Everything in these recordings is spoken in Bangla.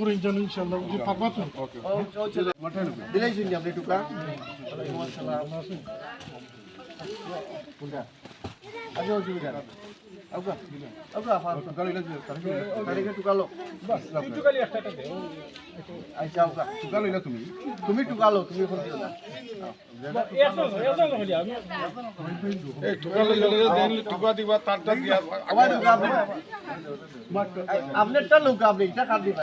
করে জানো ইনশাআল্লাহ যে পারবা তো দিলেই শুনি আপনি টুকা আগে অসুবিধা না আচ্ছা আউকা তুমি। টুকালো তুমি এখন দিও না। আবার টুকা আপনি আপনারটা লোক আপনি এটা কাট দিবা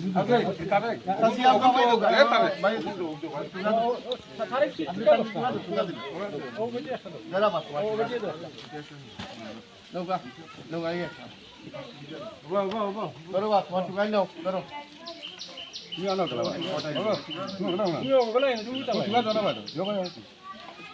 કરાવ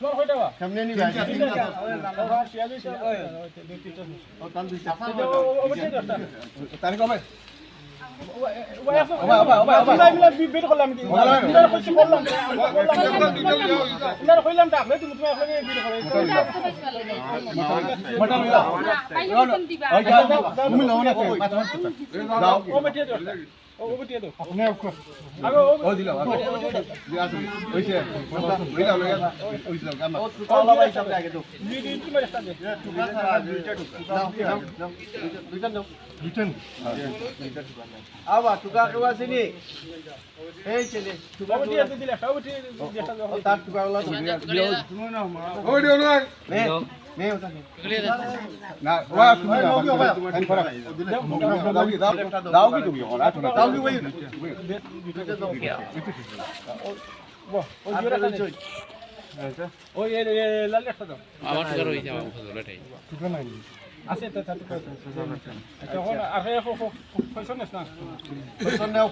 দাও দাও দুইটা দাও রিটার্ন আবার টুকা কেউ আসেনি এই ছেলে তার টুকাওয়ালা তো নে নে ওটা নে দাও কি তুমি দাও কি ভাই দুইটা দাও আমার টুকার হয়ে যাওয়া ফজলটাই টুকা নাও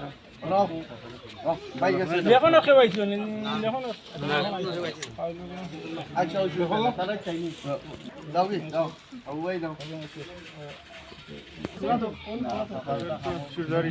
নাও ও ভাই গেছে আচ্ছা ওই দাও দাও ও দাও সুজারি